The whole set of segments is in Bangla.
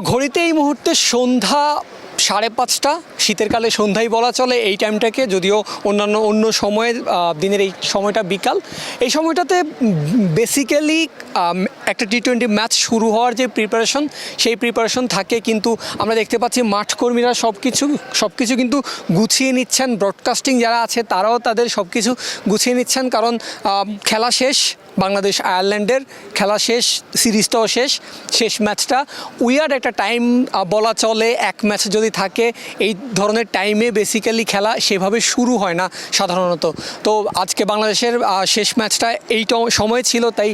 ঘড়িতে এই মুহূর্তে সন্ধ্যা সাড়ে পাঁচটা। শীতের কালে সন্ধ্যাই বলা চলে এই টাইমটাকে, যদিও অন্যান্য, অন্য সময়ে দিনের এই সময়টা বিকাল। এই সময়টাতে বেসিক্যালি একটা টি টোয়েন্টি ম্যাচ শুরু হওয়ার যে প্রিপারেশন সেই প্রিপারেশন থাকে কিন্তু আমরা দেখতে পাচ্ছি মাঠকর্মীরা সব কিছু সব কিছু কিন্তু গুছিয়ে নিচ্ছেন। ব্রডকাস্টিং যারা আছে, তারাও তাদের সব কিছু গুছিয়ে নিচ্ছেন। কারণ খেলা শেষ, বাংলাদেশ আয়ারল্যান্ডের খেলা শেষ, সিরিজটাও শেষ শেষ ম্যাচটা উইয়ার্ড একটা টাইম বলা চলে এক ম্যাচ যদি থাকে, এই ধরনের টাইমে বেসিক্যালি খেলা সেভাবে শুরু হয় না সাধারণত। তো আজকে বাংলাদেশের শেষ ম্যাচটা এই সময় ছিল, তাই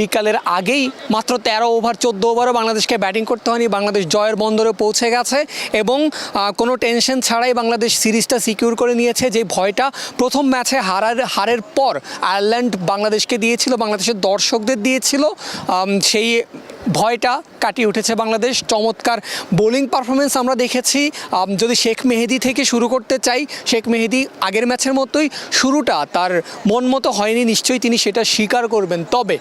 বিকালের আগেই মাত্র তেরো ওভার চোদ্দ ওভারও বাংলাদেশকে ব্যাটিং করতে হয়নি। বাংলাদেশ জয়ের বন্দরে পৌঁছে গেছে এবং কোনো টেনশন ছাড়াই বাংলাদেশ সিরিজটা সিকিউর করে নিয়েছে। যে ভয়টা প্রথম ম্যাচে হারার, হারের পর আয়ারল্যান্ড বাংলাদেশকে দিয়েছিল, বাংলাদেশের দর্শকদের দিয়েছিল। সেই ভয়টা কাটিয়ে উঠেছে বাংলাদেশ। চমৎকার বোলিং পারফরমেন্স আমরা দেখেছি। যদি শেখ মেহেদি থেকে শুরু করতে চাই, শেখ মেহেদি আগের ম্যাচের মতোই শুরুটা তার মন মতো হয়নি, নিশ্চয়ই তিনি সেটা স্বীকার করবেন। তবে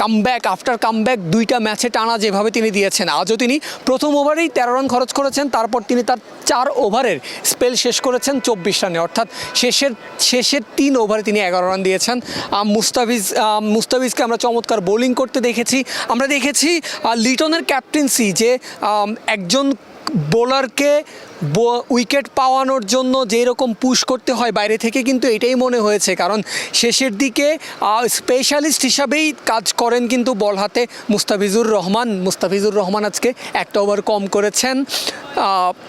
কামব্যাক আফটার কামব্যাক দুইটা ম্যাচে টানা যেভাবে তিনি দিয়েছেন, আজও তিনি প্রথম ওভারেই তেরো রান খরচ করেছেন, তারপর তিনি তার চার ওভারের স্পেল শেষ করেছেন চব্বিশ রানে অর্থাৎ শেষের শেষের তিন ওভারে তিনি এগারো রান দিয়েছেন। মুস্তাফিজ মুস্তাফিজকে আমরা চমৎকার বোলিং করতে দেখেছি। আমরা দেখেছি লিটনের ক্যাপ্টেন্সি যে একজন বোলারকে উইকেট পাওয়ানোর জন্য যেই রকম পুশ করতে হয় বাইরে থেকে কিন্তু এটাই মনে হয়েছে। কারণ শেষের দিকে স্পেশালিস্ট হিসাবেই কাজ করেন কিন্তু বল হাতে মুস্তাফিজুর রহমান। মুস্তাফিজুর রহমান আজকে একটা ওভার কম করেছেন।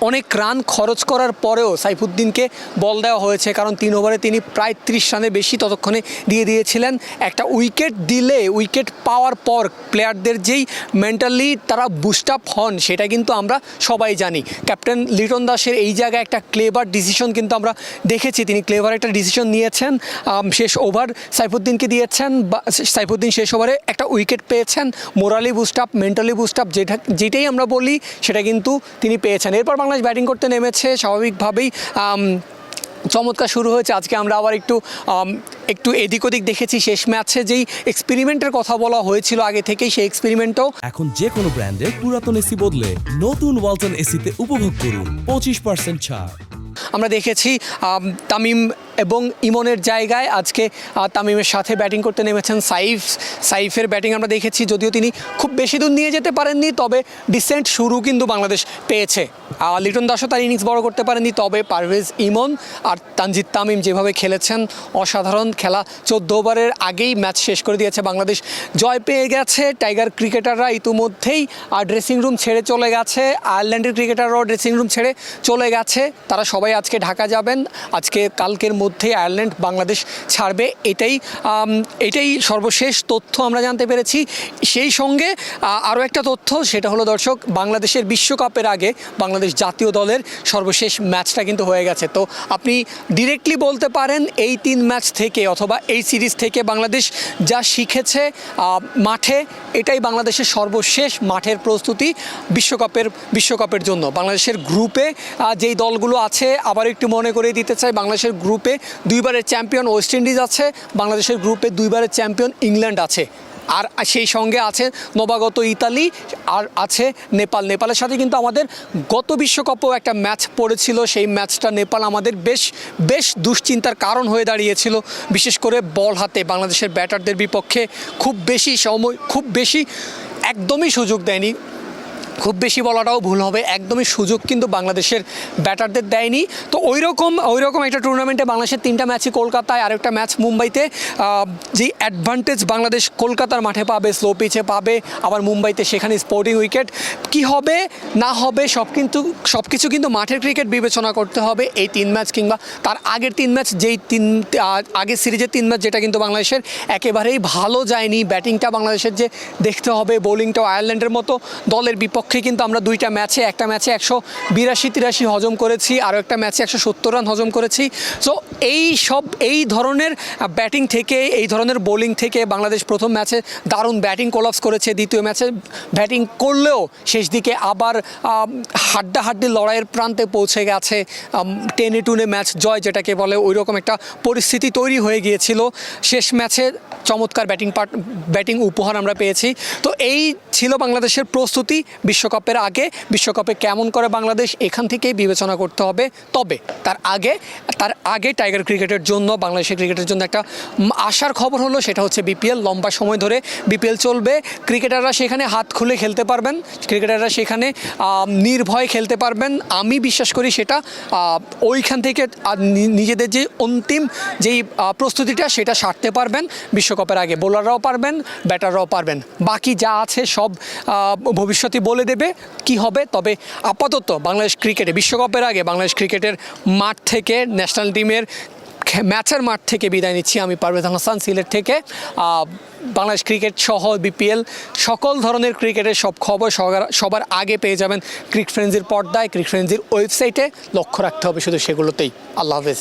অনেক রান খরচ করার পরেও সাইফুদ্দিনকে বল দেওয়া হয়েছে। কারণ তিন ওভারে তিনি প্রায় ত্রিশ রানের বেশি ততক্ষণে দিয়ে দিয়েছিলেন। একটা উইকেট দিলে, উইকেট পাওয়ার পর প্লেয়ারদের যেই মেন্টালি তারা বুস্ট আপ হন, সেটা কিন্তু আমরা সবাই জানি। ক্যাপ্টেন লিটন দাসের এই জায়গায় একটা ক্লেভার ডিসিশন কিন্তু আমরা দেখেছি। তিনি ক্লেভার একটা ডিসিশন নিয়েছেন শেষ ওভার সাইফুদ্দিনকে দিয়েছেন, বা সাইফুদ্দিন শেষ ওভারে একটা উইকেট পেয়েছেন morally boost up mentally boost up যেটা, যেটাই আমরা বলি, সেটা কিন্তু তিনি পেয়েছেন। এরপর বাংলাদেশ ব্যাটিং করতে নেমেছে, স্বাভাবিকভাবেই চমৎকার শুরু হয়েছে। আজকে আমরা আবার একটু একটু এদিক ওদিক দেখেছি শেষ ম্যাচে। যেই এক্সপেরিমেন্টের কথা বলা হয়েছিল আগে থেকেই সেই এক্সপেরিমেন্টও এখন যে কোনো ব্র্যান্ডের পুরাতন এসি বদলে নতুন ওয়ালটন এসিতে উপভোগ করুন। পঁচিশ পার্সেন্ট ছাড়। আমরা দেখেছি তামিম এবং ইমনের জায়গায় আজকে তামিমের সাথে ব্যাটিং করতে নেমেছেন সাইফ। সাইফের ব্যাটিং আমরা দেখেছি, যদিও তিনি খুব বেশি দূর নিয়ে যেতে পারেননি, তবে ডিসেন্ট শুরু কিন্তু বাংলাদেশ পেয়েছে। লিটন দাসও তার ইনিংস বড় করতে পারেননি, তবে পারভেজ ইমন আর তানজিদ তামিম যেভাবে খেলেছেন, অসাধারণ খেলা, চোদ্দ ওভারের আগেই ম্যাচ শেষ করে দিয়েছে বাংলাদেশ। জয় পেয়ে গেছে টাইগার ক্রিকেটাররা ইতিমধ্যেই ড্রেসিং রুম ছেড়ে চলে গেছে, আয়ারল্যান্ডের ক্রিকেটাররাও ড্রেসিং রুম ছেড়ে চলে গেছে। তারা সবাই আজকে ঢাকা যাবেন, আজকে কালকের মধ্যেই আয়ারল্যান্ড বাংলাদেশ ছাড়বে, এটাই এটাই সর্বশেষ তথ্য আমরা জানতে পেরেছি। সেই সঙ্গে আরও একটা তথ্য, সেটা হলো দর্শক, বাংলাদেশের বিশ্বকাপের আগে বাংলাদেশ জাতীয় দলের সর্বশেষ ম্যাচটা কিন্তু হয়ে গেছে। তো আপনি ডিরেক্টলি বলতে পারেন, এই তিন ম্যাচ থেকে অথবা এই সিরিজ থেকে বাংলাদেশ যা শিখেছে মাঠে, এটাই বাংলাদেশের সর্বশেষ মাঠের প্রস্তুতি বিশ্বকাপের বিশ্বকাপের জন্য। বাংলাদেশের গ্রুপে যেই দলগুলো আছে, আবার একটু মনে করে দিতে চাই, বাংলাদেশের গ্রুপে দুইবারের চ্যাম্পিয়ন ওয়েস্ট ইন্ডিজ আছে, বাংলাদেশের গ্রুপে দুইবারের চ্যাম্পিয়ন ইংল্যান্ড আছে। আর সেই সঙ্গে আছে নবাগত ইতালি, আর আছে নেপাল। নেপালের সাথে কিন্তু আমাদের গত বিশ্বকাপেও একটা ম্যাচ পড়েছিল। সেই ম্যাচটা নেপাল আমাদের বেশ বেশ দুশ্চিন্তার কারণ হয়ে দাঁড়িয়েছিল। বিশেষ করে বল হাতে বাংলাদেশের ব্যাটারদের বিপক্ষে খুব বেশি সময়, খুব বেশি একদমই সুযোগ দেয়নি। খুব বেশি বলাটাও ভুল হবে। একদমই সুযোগ কিন্তু বাংলাদেশের ব্যাটারদের দেয়নি। তো ওই রকম ওই রকম একটা টুর্নামেন্টে বাংলাদেশের তিনটা ম্যাচই কলকাতায়, আরেকটা ম্যাচ মুম্বাইতে। যেই অ্যাডভান্টেজ বাংলাদেশ কলকাতার মাঠে পাবে স্লো পিচে পাবে, আবার মুম্বাইতে সেখানে স্পোর্টিং উইকেট কি হবে, না হবে, সব কিন্তু, সব কিছু কিন্তু মাঠের ক্রিকেট বিবেচনা করতে হবে। এই তিন ম্যাচ কিংবা তার আগের তিন ম্যাচ যেই তিন আগের সিরিজের তিন ম্যাচ যেটা কিন্তু বাংলাদেশের একেবারেই ভালো যায়নি। ব্যাটিংটা বাংলাদেশের যে দেখতে হবে বোলিংটাও আয়ারল্যান্ডের মতো দলের বিপক্ষে কিন্তু আমরা দুইটা ম্যাচে একটা ম্যাচে একশো বিরাশি তিরাশি হজম করেছি আরও একটা ম্যাচে একশো সত্তর রান হজম করেছি। সো এই সব এই ধরনের ব্যাটিং থেকে এই ধরনের বোলিং থেকে বাংলাদেশ প্রথম ম্যাচে দারুণ ব্যাটিং কোলাপস করেছে দ্বিতীয় ম্যাচে ব্যাটিং করলেও শেষ দিকে আবার আম, হাড্ডাহাড্ডি লড়াইয়ের প্রান্তে পৌঁছে গেছে টেনে টুনে ম্যাচ জয় যেটাকে বলে ওই রকম একটা পরিস্থিতি তৈরি হয়ে গিয়েছিল। শেষ ম্যাচে চমৎকার ব্যাটিং পার্ট ব্যাটিং উপহার আমরা পেয়েছি। তো এই ছিল বাংলাদেশের প্রস্তুতি বিশ্বকাপের আগে, বিশ্বকাপে কেমন করে বাংলাদেশ এখান থেকেই বিবেচনা করতে হবে, তবে তার আগে তার আগে টাইগার ক্রিকেটের জন্য, বাংলাদেশের ক্রিকেটের জন্য একটা আশার খবর হলো, সেটা হচ্ছে বিপিএল লম্বা সময় ধরে বিপিএল চলবে। ক্রিকেটাররা সেখানে হাত খুলে খেলতে পারবেন। ক্রিকেটাররা সেখানে নির্ভয়ে খেলতে পারবেন। আমি বিশ্বাস করি সেটা ওইখান থেকে নিজেদের যে অন্তিম যেই প্রস্তুতিটা, সেটা সারতে পারবেন। বিশ্বকাপের আগে বোলাররাও পারবেন, ব্যাটাররাও পারবেন। বাকি যা আছে সব ভবিষ্যতে বলে দেবে, কি হবে? তবে আপাতত বাংলাদেশ ক্রিকেটে, বিশ্বকাপের আগে বাংলাদেশ ক্রিকেটের মাঠ থেকে ন্যাশনাল টিমের ম্যাচের মাঠ থেকে বিদায় নিচ্ছি আমি পারভেজ হাসান, সিলেট থেকে। বাংলাদেশ ক্রিকেট সহ বিপিএল সকল ধরনের ক্রিকেটের সব খবর সবার আগে পেয়ে যাবেন ক্রিক ফ্রেন্সির পর্দায় ক্রিক ফ্রেন্সির ওয়েবসাইটে। লক্ষ্য রাখতে হবে শুধু সেগুলোতেই। আল্লাহ হাফেজ।